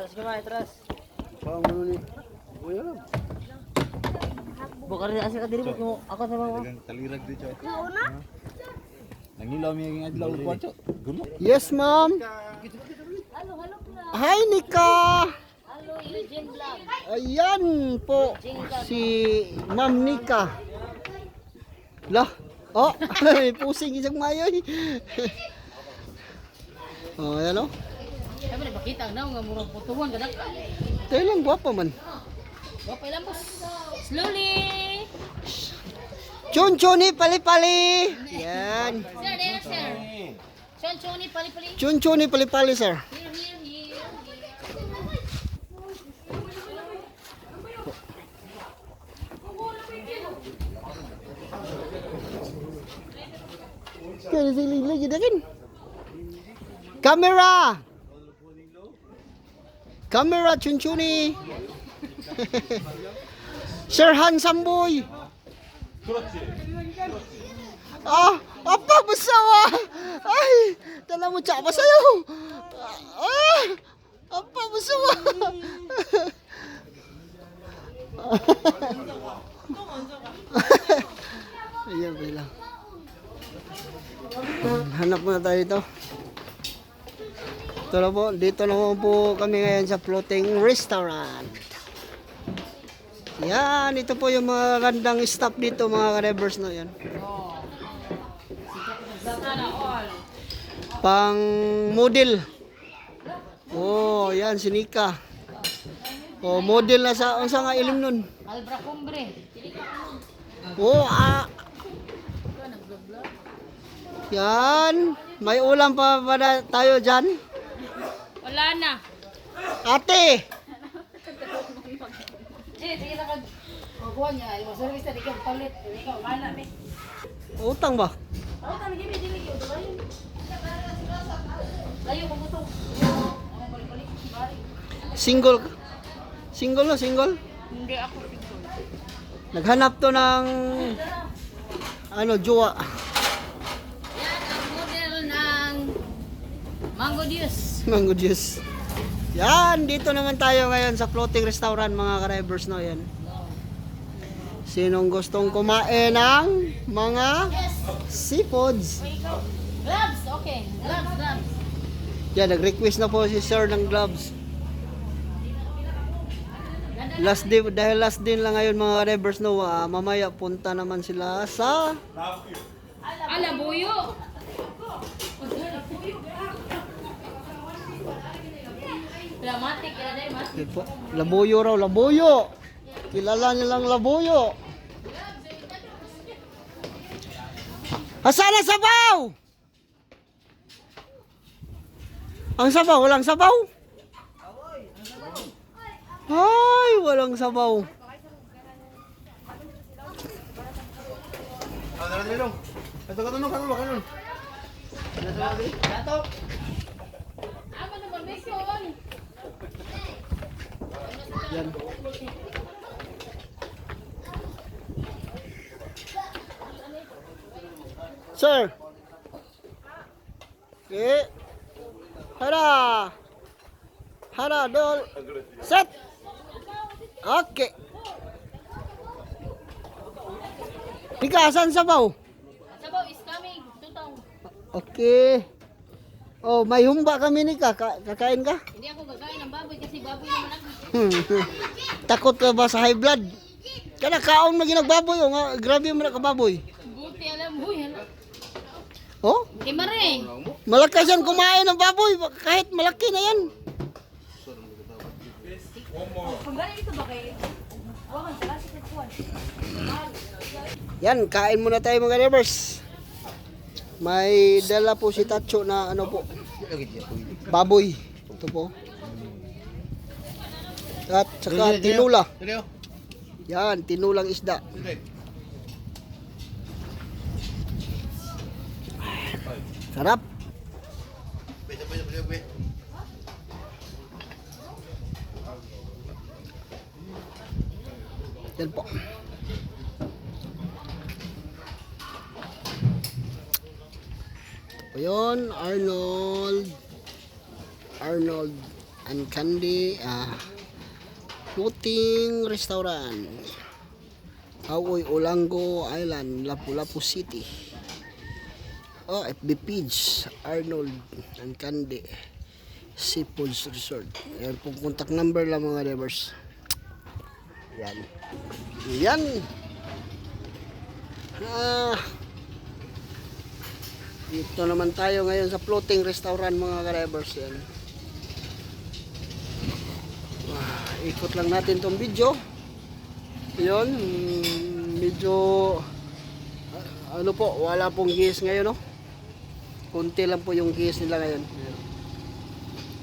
Atras ka ba, atras. Pang ano ni. Uy, alam. Buka rin asal ka diri mo ako sa mga. Talirag dito. Nangilaw mi ang adlaw ko ato. Gulo. Yes, ma'am. Hi, Nika. Hello, Eugene Vlog. Ayan po si Ma'am Nika. Lah. Oh, pusing isang mayoy. oh, ayan oh. Sabi na bakita na nga murang putuwan kadak. Tayo lang gwapa man. Wa pa ilang boss. Slowly. Chun chuni pali pali. Yan. Sir, there sir. Chon choni pali pali. Chun chuni pali pali, sir. Here here here. Kaya siling lagi dah kan. Kamera. Kamera chun chuni. Sir handsome boy. Ah, apa besawa? Ay, dalam mo tsaka sa'yo. Ah, apa besawa? Ayan, bila. Hanap muna tayo dito. Ito na po, dito naman po kami ngayon sa floating restaurant. Yan, ito po yung mga gandang staff dito mga ka-revers na yan. Pang model. Oh, yan, si Nika. Oh, model na sa, unsa nga ilim nun? Albra cumbre. Oh, ah. Yan, may ulam pa ba na tayo dyan? Wala na. Ate! Eh, mi. Utang ba? Ako ta nagimi dili ko layo. Bari. Single ka? Single no, single? Hindi ako siguro. Naghanap to ng ano, jowa. Yan ang model ng Mango Juice. Mango juice. Yan, dito naman tayo ngayon sa floating restaurant mga ka-revers no yan. Sinong gustong kumain ng mga seafoods? Gloves, okay. Gloves, gloves. Yan, nag-request na po si sir ng gloves. Last day, dahil last day lang ngayon mga ka-revers no, ah, mamaya punta naman sila sa Ala, Yun po, Labuyo raw, Labuyo. Kilala nilang Labuyo. Asan ang sabaw? Ang sabaw, walang sabaw? Ay, walang sabaw. Ito ka tunong kanulo kanon. Ako naman, may. Yan. Sir. Okay. Hara. Hara, dol. Set. Okay. Tigasan sabaw. Sabaw is coming. Tutong. Okay. Oh, may humba kami ni. Ka- Kakain ka? Hindi ako gagain ng baboy kasi baboy naman ako. Hmm. Takot ka ba sa high blood? Kana kaon mo ginagbaboy oh, nga grabe mo na kababoy. Buti alam mo yan. Oh, Kay Mare. malakas yan kumain ng baboy kahit malaki na yan. Yan, kain muna tayo mga neighbors. May dala po si Tacho na ano po, baboy. Ito po. At saka tinula. Oh. Yan, tinulang isda. Sarap. Yan po yun, Arnold. Arnold and Candy ah, Floating Restaurant. Aoy Olango Island, Lapu-Lapu City. Oh, FB Page, Arnold and Candy. Seafoods Resort. Ayan po, contact number lang mga neighbors. Yan. Yan. Ah. Dito naman tayo ngayon sa floating restaurant mga ka-drivers. Yan. Ah, ikot lang natin tong video. Yun, mm, medyo ah, ano po, wala pong gas ngayon no. Kunti lang po yung gas nila ngayon.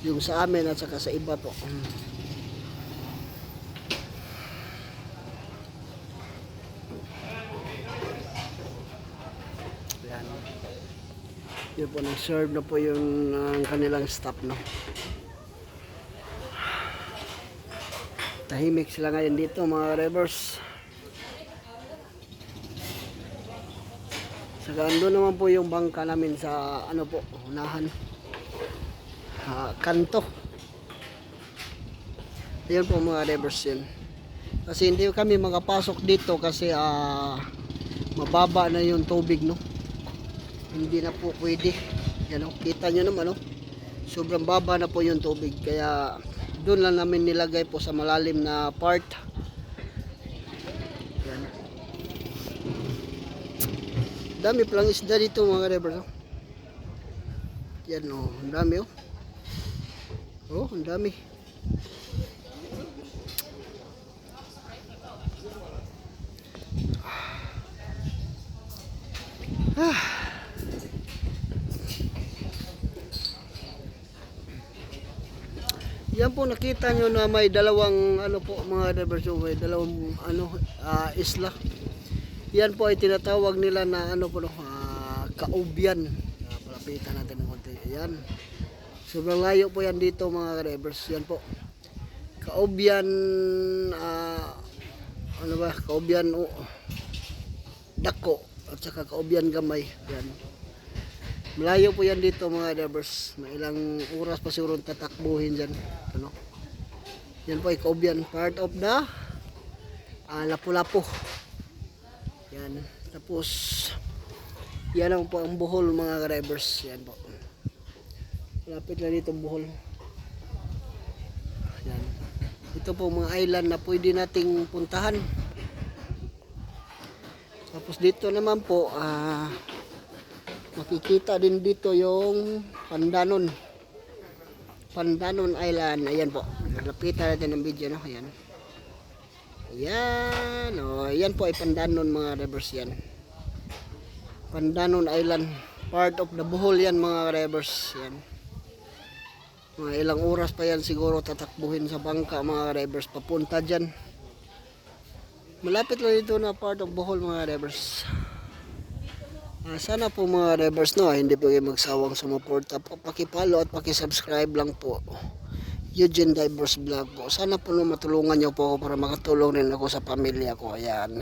Yung sa amin at saka sa iba po. Yan. Yun po, nag-serve na po yung ang kanilang staff, no. Tahimik sila ngayon dito, mga revers. Saka ando naman po yung bangka namin sa, ano po, unahan. Ah, kanto. Yan po mga revers yun. Kasi hindi kami makapasok dito kasi ah mababa na yung tubig, no hindi na po pwede yan o, kita nyo naman o sobrang baba na po yung tubig kaya doon lang namin nilagay po sa malalim na part. Yan dami palang isda dito mga rebels o yan o, ang dami o oh, ang dami Yan po nakita nyo na may dalawang ano po mga divers may dalawang ano ah, isla. Yan po ay tinatawag nila na ano po ah, kaubyan. Ah, palapitan natin ng konti. Ayan. Sobrang layo po yan dito mga divers. Yan po. Kaubyan ah, ano ba? Kaubyan o dako at saka kaubyan gamay. Yan. Malayo po yan dito mga divers. May ilang oras pa siguro tatakbuhin dyan. Ano? Yan po ay Kaubyan. Part of the ah, Lapu-Lapu. Yan. Tapos yan lang po ang buhol mga drivers. Yan po. Lapit na dito ang buhol. Yan. Ito po mga island na pwede nating puntahan. Tapos dito naman po ah makikita din dito yung Pandanon. Pandanon Island. Ayan po. Lapitan natin ng video, no? Ayan. Ayan. O, ayan po ay Pandanon mga rivers yan. Pandanon Island. Part of the Bohol yan mga rivers. Yan. Mga ilang oras pa yan siguro tatakbuhin sa bangka mga rivers. Papunta dyan. Malapit lang dito na part of Bohol mga rivers. Ah, sana po mga revers no, hindi po kayo magsawang sumuporta po. Pakipalo at pakisubscribe lang po. Eugene Divers Vlog po. Sana po matulungan niyo po ako para makatulong rin ako sa pamilya ko. Ayan.